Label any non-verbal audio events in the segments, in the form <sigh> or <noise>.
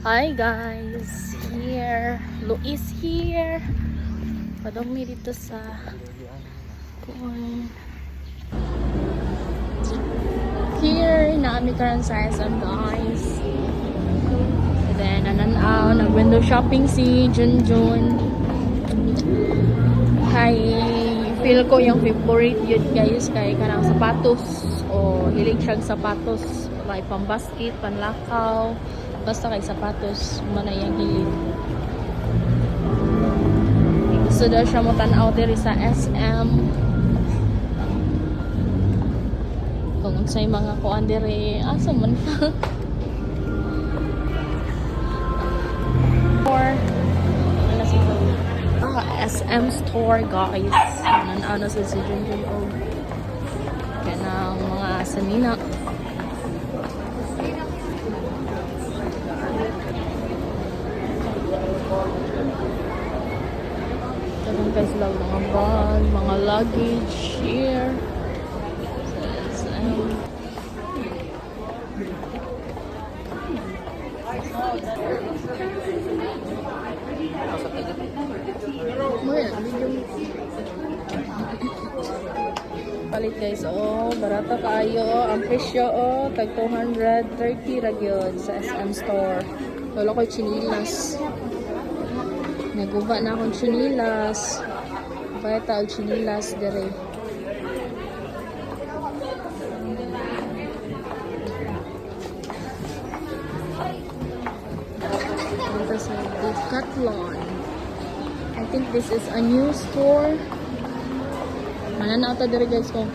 Hi guys, here, Luis here. Padumi dito sa kuwan. Here, naami karon sa SM guys. And then, nananaw, nag-window shopping si Junjun. Kay, feel ko yung favorite yun guys, kay kanang sapatos. O, hilig siyang sapatos. Like, pambasket, panlakaw. Basta kay sapatos, manayang hilig. Gusto daw siya mo tanaw diri sa SM. Kung unsay mga kuan diri, asa man ka? Or, ano Ah, SM store guys. Ano ano sa si Junjun o kanang mga sanina. Karoon guys lang mga bag, mga luggage here. SM. Well, Palit guys, oh, barata kaayo, oh. ang presyo, oh, tag 230 ra gyud sa SM store. Wala ko chinilas. Naguba na akong chinilas. Kaya tawag chinilas dire. Ito sa Decathlon. I think this is a new store. Mananaw ta dire guys ko.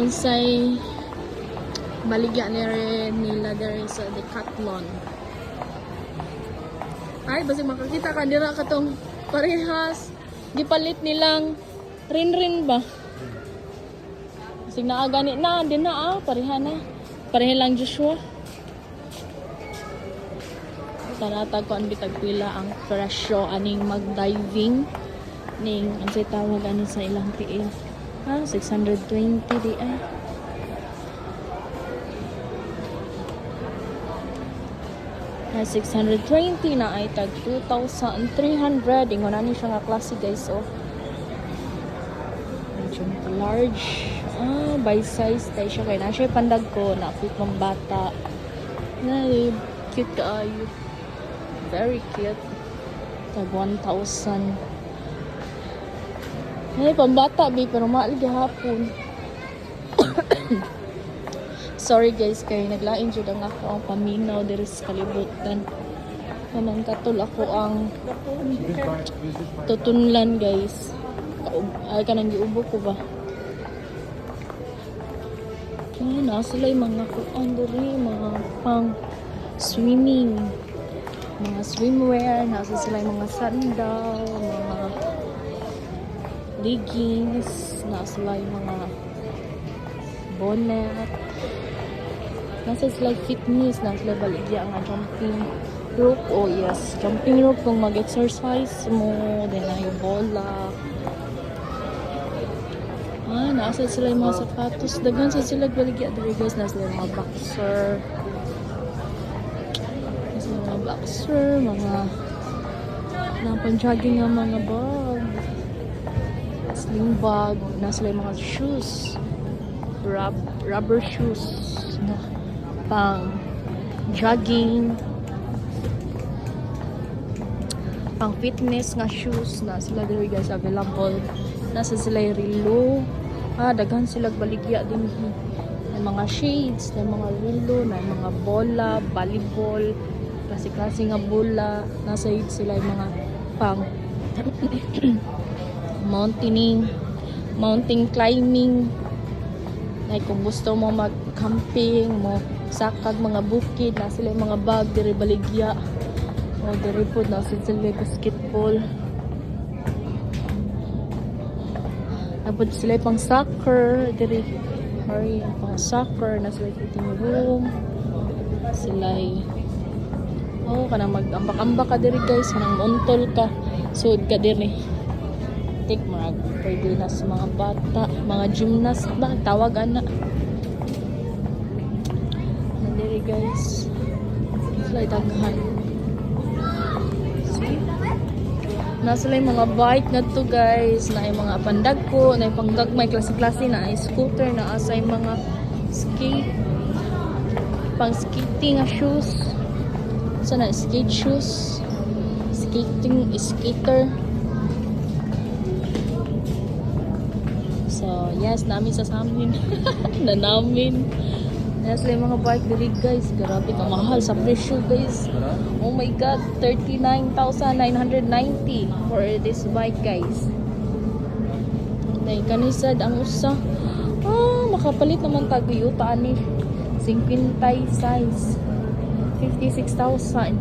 Unsay maligya ni rin nila dire sa Decathlon. Ay, basi makakita ka dira katong parehas. Gipalit nilang rin-rin ba? Kasi naagani na, din na ah, pareha na. Pareha lang Joshua. Tanatag ko ang bitag pila ang presyo aning mag-diving ning ang tawag ano sa ilang tiil. Ah, 620 di ay. Na 620 na ay tag 2,300 ingon ani siya nga klase guys so medyo large. Ah by size tayo siya. Kay na siya pandag ko. Na fit mong bata. Na cute kaayo very cute. Tag 1,000 ay pambata bi pero maali gihapon Sorry guys, kay naglain jud ang ako ang paminaw diri sa kalibutan. Kanang katul ako ang tutunlan guys. Ay kanang giubo ko ba? Sila yung mga kuan diri, mga pang swimming. Mga swimwear, nasa sila yung mga sandal, mga leggings, nasa mga bonnet. Nasa sila fitness, nasa sila baligya ang jumping rope. Oh yes, jumping rope kung mag-exercise mo, then yung bola. Ah, nasa sila yung mga sapatos. Daghan sa sila baligya. Dari guys, nasa sila yung mga boxer. Nasa mga boxer, mga napan-jogging ang mga bag. Sling bag. Nasa sila yung mga shoes. Rub rubber shoes. Na pang jogging pang fitness nga shoes na sila diri guys available. Nasa sila relo. Ah daghan sila baligya din. Ng mga shades ng mga relo na mga bola volleyball klase-klase nga bola. Nasa sila yung mga pang <coughs> mountaining mountain climbing. Like kung gusto mo mag camping mo sakag mga bukid na sila mga bag diri baligya. O diri po na sila basketball. Abot sila pang soccer or yung pang soccer na sila fitting room. Sila oh kanang mag-ambak-ambak ka diri guys kanang untol ka suod ka diri. Take mga pwede na sa mga bata mga gymnast ba? Tawag ana guys. Sila itagahan. Sige. Nasa lang mga bike na to guys. Na mga pandag ko, na yung panggagmay, klase-klase na scooter, na asa mga skate. Pang skating na shoes. So na skate shoes. Skating, skater. So, yes, namin sa namin. na namin. Yes, yung mga bike diri guys. Grabe ka mahal sa presyo guys. Oh my god, 39,990 for this bike guys. Dahil kanisad ang usa. Ah, makapalit naman taguyuta ni 50 size. 56,000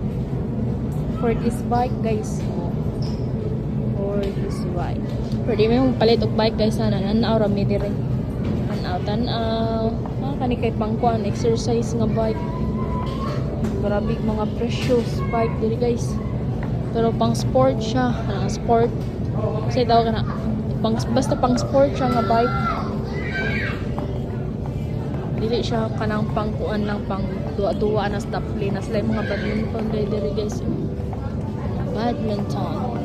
for this bike guys. For this bike. Pwede mo palit og bike guys sana nanaw ra mi dire. Tanaw tanaw. Kani kay pangkuan exercise nga bike. Grabe mga precious bike diri guys. Pero pang sport siya, ah, sport. Kasi daw kana pang basta pang sport siya nga bike. Dili siya kanang pangkuan lang pang tuwa-tuwa na stop play na sila yung mga badminton diri guys. Badminton.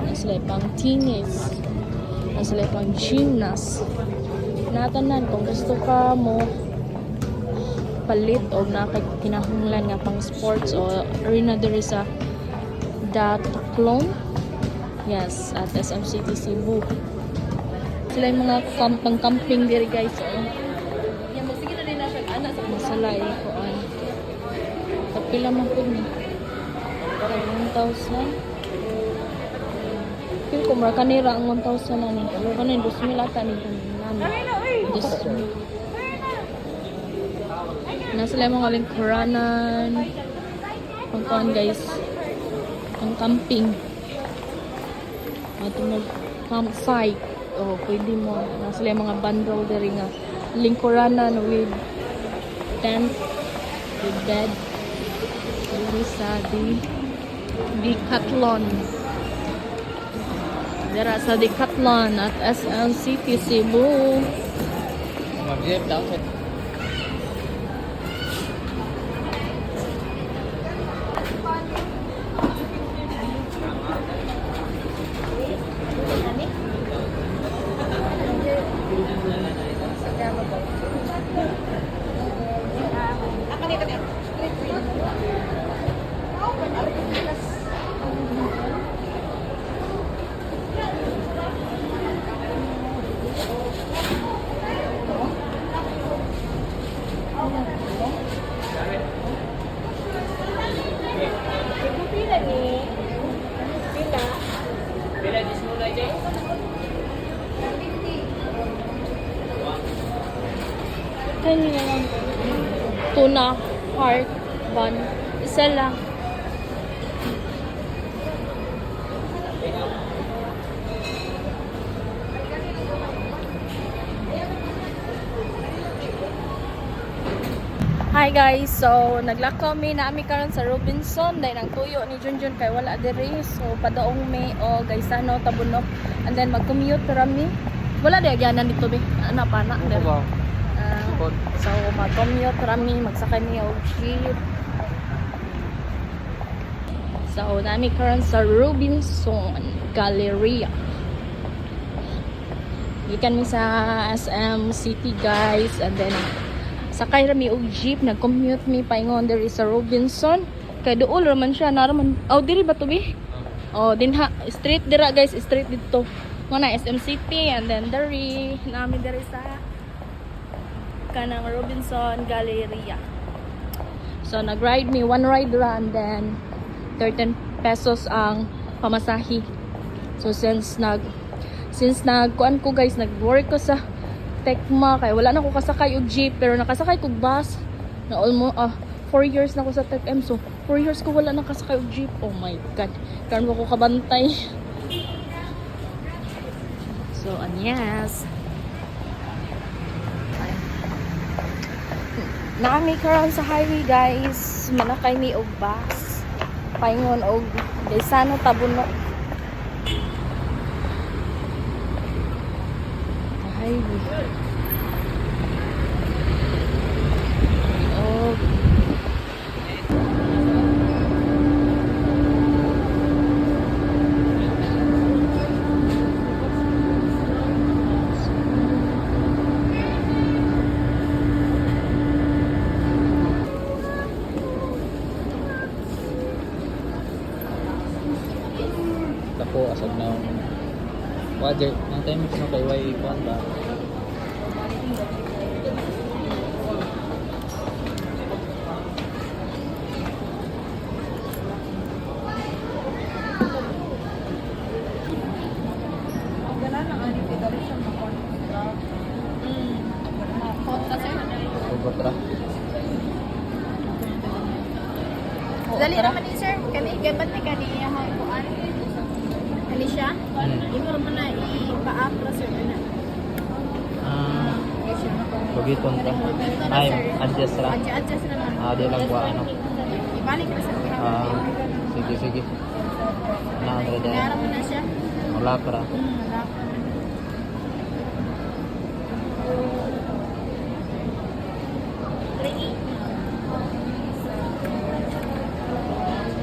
Na sila yung pang tennis. Na sila yung pang gymnast. Natanan kung gusto ka mo palit o na kinahanglan nga pang sports o arena diri sa Dataclon. Yes, at SM City Cebu. Sila yung mga camp pang camping diri guys. Oh. Yan, magsige na rin na siya. Ana sa masala eh. Kuan. Kapila man po ni. 1,000. Feel ko mara kanira ang 1,000 na ni. Ano ka na 2,000 ata ni kanina. 2,000. Nasa lang mga lingkuranan. Pangkuhan guys. Pang camping. At mag campsite. O, pwede mo. Nasa lang mga bundle diri nga. Lingkuranan with tent. With bed. Diri sa di Decathlon. Dira sa Decathlon at SM City Cebu. Mag-jeep daw. Na lang. Tuna, heart, bun. Isa lang. Hi guys, so naglakaw mi na ami karon sa Robinson dahil ang tuyo ni Junjun kay wala diri so padaong mi o guys ano tabunok and then mag-commute ra mi wala di agyanan dito bi ana pa na? Ah, Support. so mag-commute rami, magsakay mi og jeep. So nami karon sa Robinson Galleria. Gikan mi sa SM City guys and then sakay rami og jeep, nag-commute mi paingon diri sa Robinson. Kay duol raman siya, naraman. Oh, diri ba to bi? Oh, dinha street dira guys, street dito. Mga SM City and then diri nami diri sa kanang Robinson Galleria. So nag-ride me one ride and then 13 pesos ang pamasahi. So since nag since nagkuan ko guys, nag-work ko sa Tecma kay wala na ko kasakay og jeep pero nakasakay kog bus na almost ah 4 years na ko sa Tech M so 4 years ko wala na kasakay og jeep. Oh my god. Karon ko kabantay. <laughs> So, anyas. Naami karon sa highway guys. Manakay mi og bus. Paingon og Desano Tabunok. highway. Oh. Tapo asag na. Wader, ang time mo kumakay. Dali naman ni sir, kani gabat ni kani hang kuan. Kani siya? Hmm. Imo man na ipa-apra sir na. Ah, Bagiton ka. Ay, adjust ra. Adjust na lang. Ah, di lang wa ano. Ibalik na sa. Ah, sige sige. Na siya. Wala ra. Hmm, wala. Three.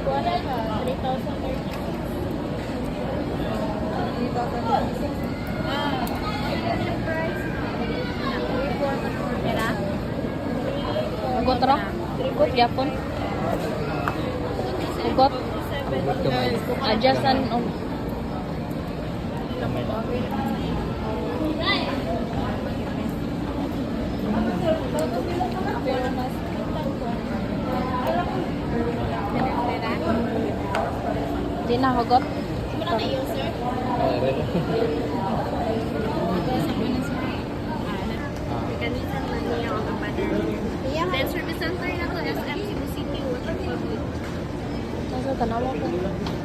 Wala ka. 3,030. Ah, yung price. Report. Kaya Ugot ra. Ugot yapon. Ugot. Adjustan og na. di na hugot. Muna na yun, sir. <laughs> Ay, re- Ah, Kanisan lang niya ang kapader. Then service center na to, SM Cebu City,